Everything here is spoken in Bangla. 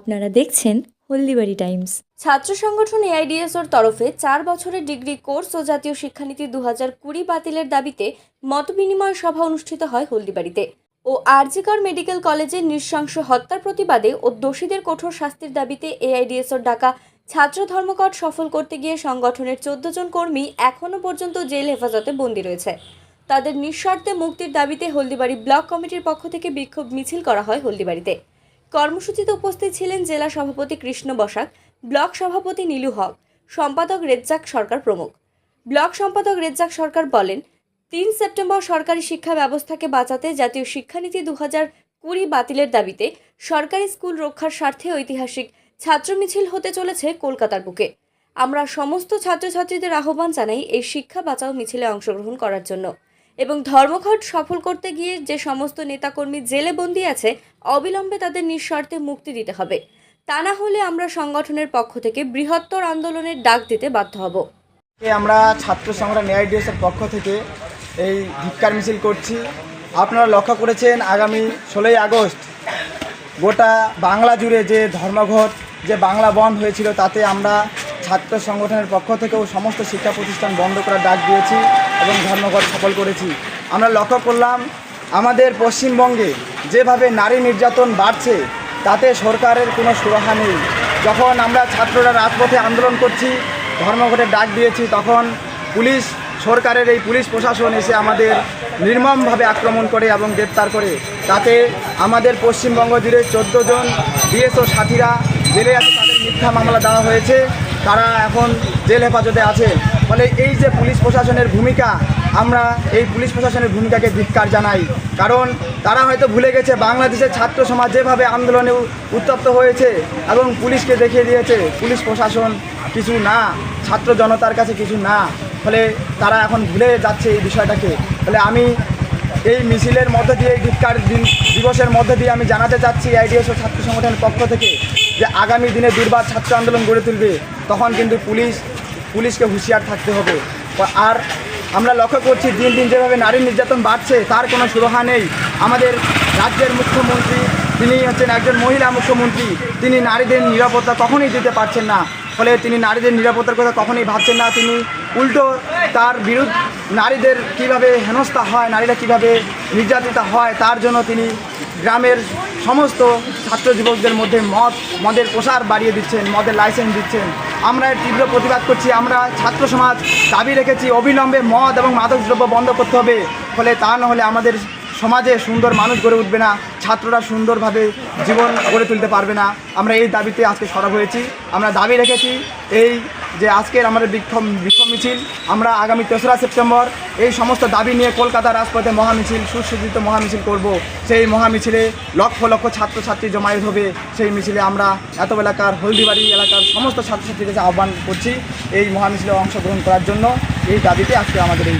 আপনারা দেখছেন হলদিবাড়ি টাইমস। ছাত্র সংগঠন এআইডিএসওর তরফে চার বছরের ডিগ্রি কোর্স ও জাতীয় শিক্ষানীতি দু হাজার কুড়ি বাতিলের দাবিতে মতবিনিময় সভা অনুষ্ঠিত হয় হলদিবাড়িতে ও আরজিকর মেডিকেল কলেজের নৃশংস হত্যার প্রতিবাদে ও দোষীদের কঠোর শাস্তির দাবিতে এআইডিএসওর ডাকা ছাত্র ধর্মঘট সফল করতে গিয়ে সংগঠনের চোদ্দ জন কর্মী এখনও পর্যন্ত জেল হেফাজতে বন্দী রয়েছে। তাদের নিঃশর্তে মুক্তির দাবিতে হলদিবাড়ি ব্লক কমিটির পক্ষ থেকে বিক্ষোভ মিছিল করা হয় হলদিবাড়িতে। কর্মসূচিতে উপস্থিত ছিলেন জেলা সভাপতি কৃষ্ণ বসাক, ব্লক সভাপতি নীলু হক, সম্পাদক রেজ্জাক সরকার প্রমুখ। ব্লক সম্পাদক রেজ্জাক সরকার বলেন, তিন সেপ্টেম্বর সরকারি শিক্ষা ব্যবস্থাকে বাঁচাতে জাতীয় শিক্ষানীতি দু হাজার কুড়ি বাতিলের দাবিতে সরকারি স্কুল রক্ষার স্বার্থে ঐতিহাসিক ছাত্র মিছিল হতে চলেছে কলকাতার বুকে। আমরা সমস্ত ছাত্রছাত্রীদের আহ্বান জানাই এই শিক্ষা বাঁচাও মিছিলে অংশগ্রহণ করার জন্য। এবং ধর্মঘট সফল করতে গিয়ে যে সমস্ত নেতাকর্মী জেলে বন্দী আছে, অবিলম্বে তাদের নিঃশর্তে মুক্তি দিতে হবে। তা না হলে আমরা সংগঠনের পক্ষ থেকে বৃহত্তর আন্দোলনের ডাক দিতে বাধ্য হব। আমরা ছাত্র সংগ্রাম এআইডিএসের পক্ষ থেকে এই ধিক্কার মিছিল করছি। আপনারা লক্ষ্য করেছেন, আগামী ষোলোই আগস্ট গোটা বাংলা জুড়ে যে ধর্মঘট, যে বাংলা বন্ধ হয়েছিল, তাতে আমরা ছাত্র সংগঠনের পক্ষ থেকেও সমস্ত শিক্ষা প্রতিষ্ঠান বন্ধ করার ডাক দিয়েছি। এবং ধর্মঘট সফল করেছি। আমরা লক্ষ্য করলাম, আমাদের পশ্চিমবঙ্গে যেভাবে নারী নির্যাতন বাড়ছে, তাতে সরকারের কোনো সুরাহা নেই। যখন আমরা ছাত্ররা রাজপথে আন্দোলন করছি, ধর্মঘটের ডাক দিয়েছি, তখন পুলিশ, সরকারের এই পুলিশ প্রশাসন এসে আমাদের নির্মমভাবে আক্রমণ করে এবং গ্রেপ্তার করে। তাতে আমাদের পশ্চিমবঙ্গ জুড়ে চোদ্দ জন ডিএসও সাথীরা জেলে আছে, তাদের মিথ্যা মামলা দেওয়া হয়েছে। তারা এখন জেল হেফাজতে আছে। ফলে এই যে পুলিশ প্রশাসনের ভূমিকা, আমরা এই পুলিশ প্রশাসনের ভূমিকাকে ধিক্কার জানাই। কারণ তারা হয়তো ভুলে গেছে, বাংলাদেশের ছাত্র সমাজ যেভাবে আন্দোলনে উত্তপ্ত হয়েছে এবং পুলিশকে দেখিয়ে দিয়েছে, পুলিশ প্রশাসন কিছু না, ছাত্র জনতার কাছে কিছু না। ফলে তারা এখন ভুলে যাচ্ছে এই বিষয়টাকে। ফলে আমি এই মিছিলের মধ্যে দিয়ে, ধিক্কার দিন দিবসের মধ্যে দিয়ে আমি জানাতে চাচ্ছি আইডিএস ও ছাত্র সংগঠনের পক্ষ থেকে যে আগামী দিনে দুর্বার ছাত্র আন্দোলন গড়ে তুলবে, তখন কিন্তু পুলিশ পুলিশকে হুঁশিয়ার থাকতে হবে। আর আমরা লক্ষ্য করছি দিন দিন যেভাবে নারী নির্যাতন বাড়ছে, তার কোনো সুরহা নেই। আমাদের রাজ্যের মুখ্যমন্ত্রী, তিনি হচ্ছেন একজন মহিলা মুখ্যমন্ত্রী, তিনি নারীদের নিরাপত্তা কখনোই দিতে পারছেন না। ফলে তিনি নারীদের নিরাপত্তার কথা কখনোই ভাবছেন না। তিনি উল্টো তার বিরুদ্ধ নারীদের কীভাবে হেনস্থা হয়, নারীরা কীভাবে নির্যাতিতা হয়, তার জন্য তিনি গ্রামের সমস্ত ছাত্র যুবকদের মধ্যে মদ, মদের প্রসার বাড়িয়ে দিচ্ছেন, মদের লাইসেন্স দিচ্ছেন। আমরা তীব্র প্রতিবাদ করছি, আমরা ছাত্র সমাজ দাবি রেখেছি, অবিলম্বে মদ এবং মাদক দ্রব্য বন্ধ করতে হবে। ফলে তা না হলে আমাদের সমাজে সুন্দর মানুষ গড়ে উঠবে না, ছাত্ররা সুন্দরভাবে জীবন গড়ে তুলতে পারবে না। আমরা এই দাবিতে আজকে সরব হয়েছি। আমরা দাবি রেখেছি, এই যে আজকের আমাদের বিক্ষোভ বিক্ষোভ মিছিল, আমরা আগামী তেসরা সেপ্টেম্বর এই সমস্ত দাবি নিয়ে কলকাতা রাজপথে মহামিছিল, সুসজ্জিত মহামিছিল করব। সেই মহামিছিলে লক্ষ লক্ষ ছাত্রছাত্রী জমায়েত হবে। সেই মিছিলে আমরা এত এলাকার হলদিবাড়ি এলাকার সমস্ত ছাত্রছাত্রীদের আহ্বান করছি এই মহামিছিলে অংশগ্রহণ করার জন্য। এই দাবিতে আজকে আমাদের এই